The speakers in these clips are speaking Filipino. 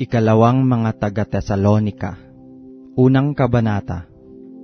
Ikalawang mga taga-Tesalonika Unang Kabanata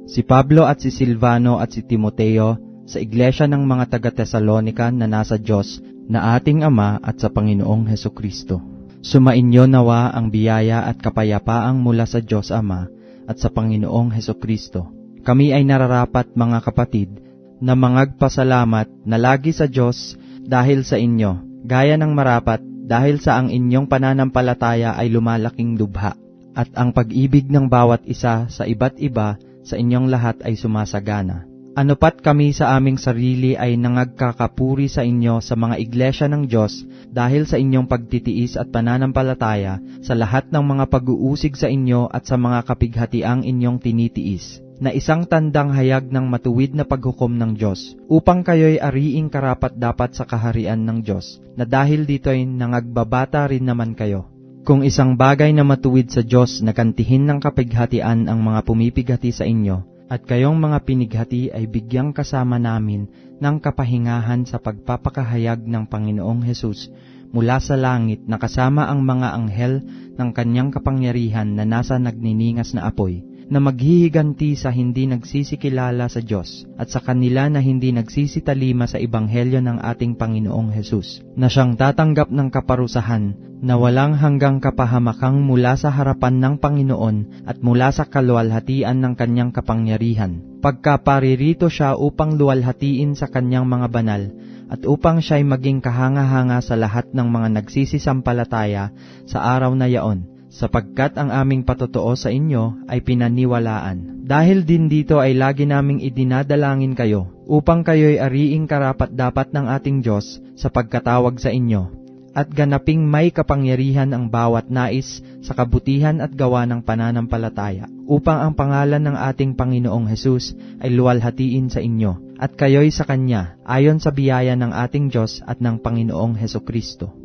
Si Pablo at si Silvano at si Timoteo sa iglesia ng mga taga-Tesalonika na nasa Diyos na ating Ama at sa Panginoong Heso Kristo. Sumainyo nawa ang biyaya at kapayapaang mula sa Diyos Ama at sa Panginoong Heso Kristo. Kami ay nararapat mga kapatid na mangagpasalamat na lagi sa Diyos dahil sa inyo, gaya ng marapat dahil sa ang inyong pananampalataya ay lumalaking lubha, at ang pag-ibig ng bawat isa sa iba't iba sa inyong lahat ay sumasagana. Ano pat kami sa aming sarili ay nangagkakapuri sa inyo sa mga iglesia ng Diyos dahil sa inyong pagtitiis at pananampalataya sa lahat ng mga pag-uusig sa inyo at sa mga kapighatiang inyong tinitiis na isang tandang hayag ng matuwid na paghukom ng Diyos, upang kayo'y ariing karapat dapat sa kaharian ng Diyos, na dahil dito'y nangagbabata rin naman kayo. Kung isang bagay na matuwid sa Diyos na kantihin ng kapighatian ang mga pumipighati sa inyo, at kayong mga pinighati ay bigyang kasama namin ng kapahingahan sa pagpapakahayag ng Panginoong Hesus mula sa langit na kasama ang mga anghel ng kanyang kapangyarihan na nasa nagniningas na apoy na maghihiganti sa hindi nagsisikilala sa Diyos at sa kanila na hindi nagsisitalima sa Ebanghelyo ng ating Panginoong Hesus, na siyang tatanggap ng kaparusahan na walang hanggang kapahamakang mula sa harapan ng Panginoon at mula sa kaluwalhatian ng kanyang kapangyarihan. Pagkaparirito siya upang luwalhatiin sa kanyang mga banal at upang siya'y maging kahanga-hanga sa lahat ng mga nagsisisampalataya sa araw na yaon sapagkat ang aming patotoo sa inyo ay pinaniwalaan. Dahil din dito ay lagi naming idinadalangin kayo, upang kayo'y ariing karapat dapat ng ating Diyos sa pagkatawag sa inyo, at ganaping may kapangyarihan ang bawat nais sa kabutihan at gawa ng pananampalataya, upang ang pangalan ng ating Panginoong Hesus ay luwalhatiin sa inyo, at kayo'y sa Kanya, ayon sa biyaya ng ating Diyos at ng Panginoong Heso Kristo.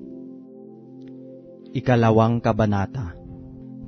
Ikalawang Kabanata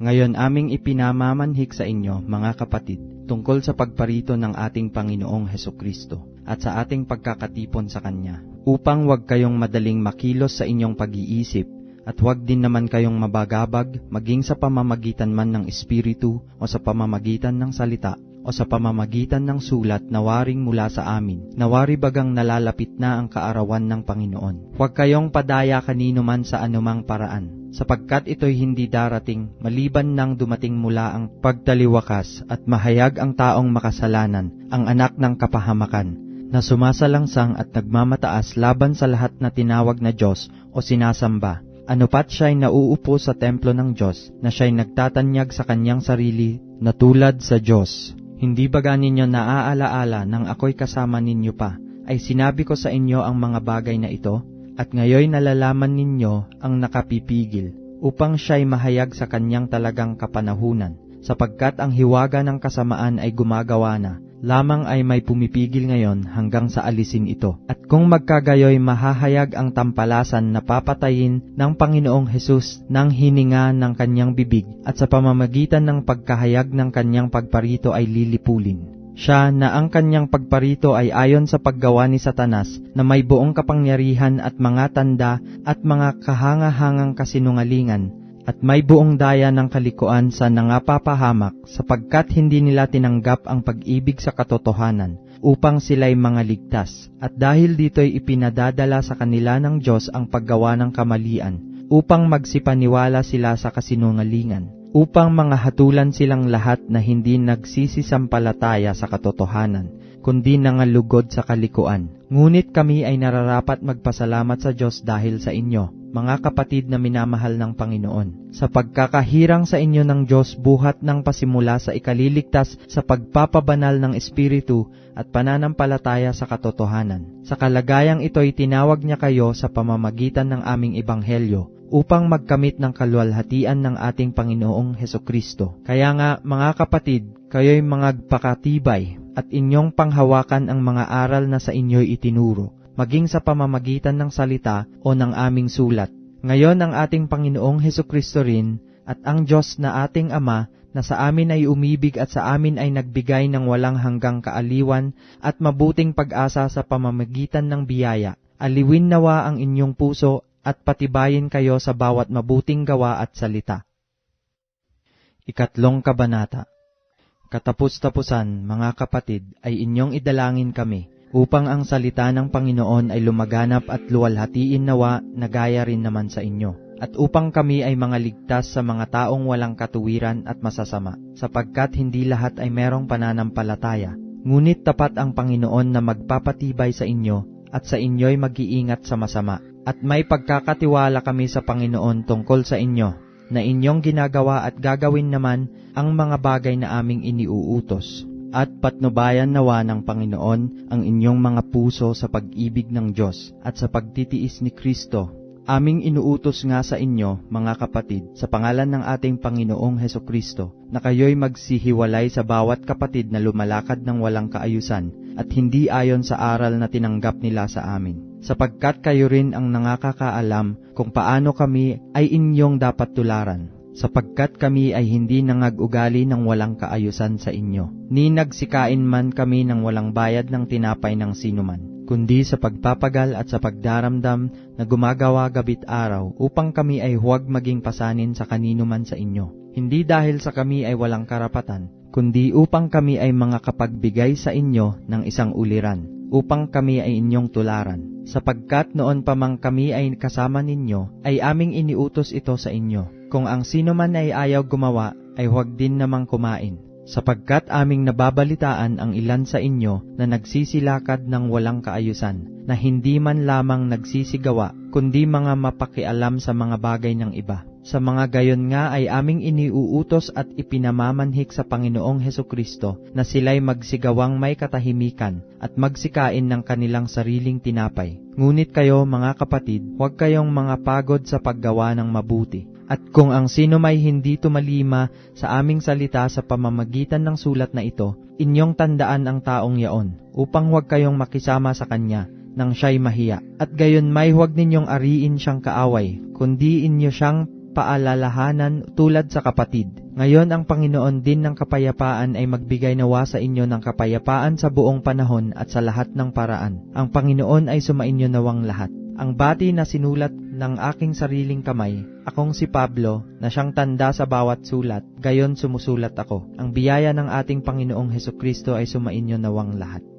ngayon aming ipinamamanhik sa inyo, mga kapatid, tungkol sa pagparito ng ating Panginoong Heso Kristo at sa ating pagkakatipon sa Kanya, upang wag kayong madaling makilos sa inyong pag-iisip at huwag din naman kayong mabagabag maging sa pamamagitan man ng Espiritu o sa pamamagitan ng salita o sa pamamagitan ng sulat na waring mula sa amin, na wari bagang nalalapit na ang kaarawan ng Panginoon. Huwag kayong padaya kanino man sa anumang paraan, sapagkat ito'y hindi darating maliban nang dumating mula ang pagtaliwakas at mahayag ang taong makasalanan, ang anak ng kapahamakan, na sumasalangsang at nagmamataas laban sa lahat na tinawag na Diyos o sinasamba. Ano pat siya'y nauupo sa templo ng Diyos na siya'y nagtatanyag sa kanyang sarili na tulad sa Diyos. Hindi ba ninyo naaalaala nang ako'y kasama ninyo pa, ay sinabi ko sa inyo ang mga bagay na ito, at ngayon nalalaman ninyo ang nakapipigil, upang siya'y mahayag sa kanyang talagang kapanahunan, sapagkat ang hiwaga ng kasamaan ay gumagawa na, lamang ay may pumipigil ngayon hanggang sa alisin ito. At kung magkagayoy mahahayag ang tampalasan na papatayin ng Panginoong Hesus ng hininga ng kanyang bibig at sa pamamagitan ng pagkahayag ng kanyang pagparito ay lilipulin. Siya na ang kanyang pagparito ay ayon sa paggawa ni Satanas na may buong kapangyarihan at mga tanda at mga kahangahangang kasinungalingan at may buong daya ng kalikuan sa nangapapahamak sapagkat hindi nila tinanggap ang pag-ibig sa katotohanan upang sila'y mga ligtas. At dahil dito'y ipinadadala sa kanila ng Diyos ang paggawa ng kamalian upang magsipaniwala sila sa kasinungalingan upang mga hatulan silang lahat na hindi nagsisisampalataya sa katotohanan, kundi nangalugod sa kalikuan. Ngunit kami ay nararapat magpasalamat sa Diyos dahil sa inyo, mga kapatid na minamahal ng Panginoon, sa pagkakahirang sa inyo ng Diyos buhat ng pasimula sa ikaliligtas sa pagpapabanal ng Espiritu at pananampalataya sa katotohanan. Sa kalagayang ito'y tinawag niya kayo sa pamamagitan ng aming Ebanghelyo, upang magkamit ng kaluwalhatian ng ating Panginoong Heso Kristo. Kaya nga, mga kapatid, kayo'y mangagpakatibay at inyong panghawakan ang mga aral na sa inyo'y itinuro, maging sa pamamagitan ng salita o ng aming sulat. Ngayon ang ating Panginoong Heso Kristo rin at ang Diyos na ating Ama na sa amin ay umibig at sa amin ay nagbigay ng walang hanggang kaaliwan at mabuting pag-asa sa pamamagitan ng biyaya. Aliwin nawa ang inyong puso at patibayin kayo sa bawat mabuting gawa at salita. Ikatlong Kabanata Katapos-tapusan, mga kapatid, ay inyong idalangin kami, upang ang salita ng Panginoon ay lumaganap at luwalhatiin nawa na gaya rin naman sa inyo, at upang kami ay mga ligtas sa mga taong walang katuwiran at masasama, sapagkat hindi lahat ay merong pananampalataya. Ngunit tapat ang Panginoon na magpapatibay sa inyo, at sa inyo'y mag-iingat sa masama. At may pagkakatiwala kami sa Panginoon tungkol sa inyo, na inyong ginagawa at gagawin naman ang mga bagay na aming iniuutos. At patnubayan nawa ng Panginoon ang inyong mga puso sa pag-ibig ng Diyos at sa pagtitiis ni Kristo. Aming inuutos nga sa inyo, mga kapatid, sa pangalan ng ating Panginoong Heso Kristo, na kayo'y magsihiwalay sa bawat kapatid na lumalakad ng walang kaayusan at hindi ayon sa aral na tinanggap nila sa amin sapagkat kayo rin ang nangakakaalam kung paano kami ay inyong dapat tularan, sapagkat kami ay hindi nangag-ugali ng walang kaayusan sa inyo, ni nagsikain man kami ng walang bayad ng tinapay ng sinuman, kundi sa pagpapagal at sa pagdaramdam na gumagawa gabit araw upang kami ay huwag maging pasanin sa kanino man sa inyo. Hindi dahil sa kami ay walang karapatan, kundi upang kami ay mga kapagbigay sa inyo ng isang uliran, upang kami ay inyong tularan sapagkat noon pa mang kami ay kasama ninyo, ay aming iniutos ito sa inyo. Kung ang sino man ay ayaw gumawa, ay huwag din namang kumain. Sapagkat aming nababalitaan ang ilan sa inyo na nagsisilakad ng walang kaayusan, na hindi man lamang nagsisigawa, kundi mga mapakialam sa mga bagay ng iba. Sa mga gayon nga ay aming iniuutos at ipinamamanhik sa Panginoong Heso Kristo na sila'y magsigawang may katahimikan at magsikain ng kanilang sariling tinapay. Ngunit kayo, mga kapatid, huwag kayong mga pagod sa paggawa ng mabuti. At kung ang sino may hindi tumalima sa aming salita sa pamamagitan ng sulat na ito, inyong tandaan ang taong yaon, upang huwag kayong makisama sa kanya, nang siya'y mahiya. At gayon may huwag ninyong ariin siyang kaaway, kundi inyo siyang paalalahanan tulad sa kapatid. Ngayon ang Panginoon din ng kapayapaan ay magbigay nawa sa inyo ng kapayapaan sa buong panahon at sa lahat ng paraan. Ang Panginoon ay sumainyo nawang lahat. Ang bati na sinulat ng aking sariling kamay, akong si Pablo, na siyang tanda sa bawat sulat, gayon sumusulat ako. Ang biyaya ng ating Panginoong Heso Kristo ay sumainyo nawang lahat.